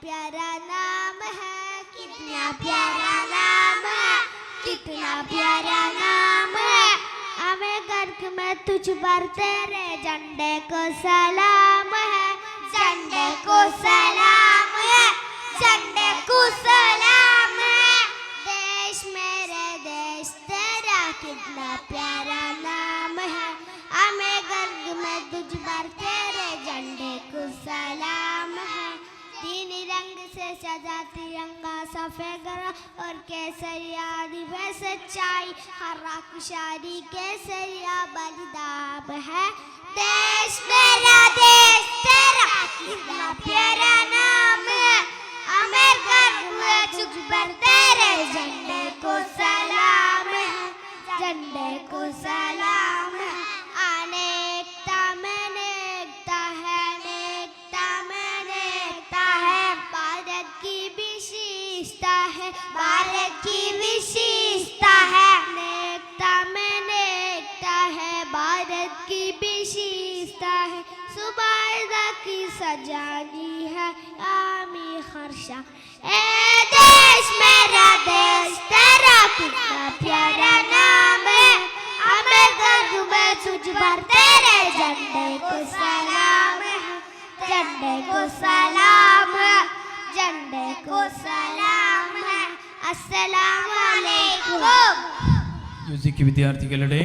प्यारा नाम है, कितना प्यारा नाम है, कितना प्यारा नाम है। हमें गर्क में तुझ पर तेरे झंडे को सलाम है, झंडे को सलाम कितना प्यारा नाम है। हमें गर्ग में तुझ पर तेरे झंडे को सलाम है। तीन रंग से सजा तिरंगा, सफ़ेद और केसरिया दिव्य सच्चाई। हरा कुशारी केसरिया बलिदाब है। देश मेरा देश, तेरा कितना प्यारा नाम है। हमें गर्व में तुझ पर तेरे झंडे को भारत की विशेषता है। अनेकता में एकता है भारत की विशेषता है। सुबह की सजानी है आमी हर्षा ए देश मेरा देश तेरा कितना प्यारा नाम है। हमें गर्व में तुझ पर तेरे झंडे को सलाम है। झंडे को सलाम അസ്സലാമു അലൈക്കും. മ്യൂസിക് വിദ്യാർത്ഥികളുടെ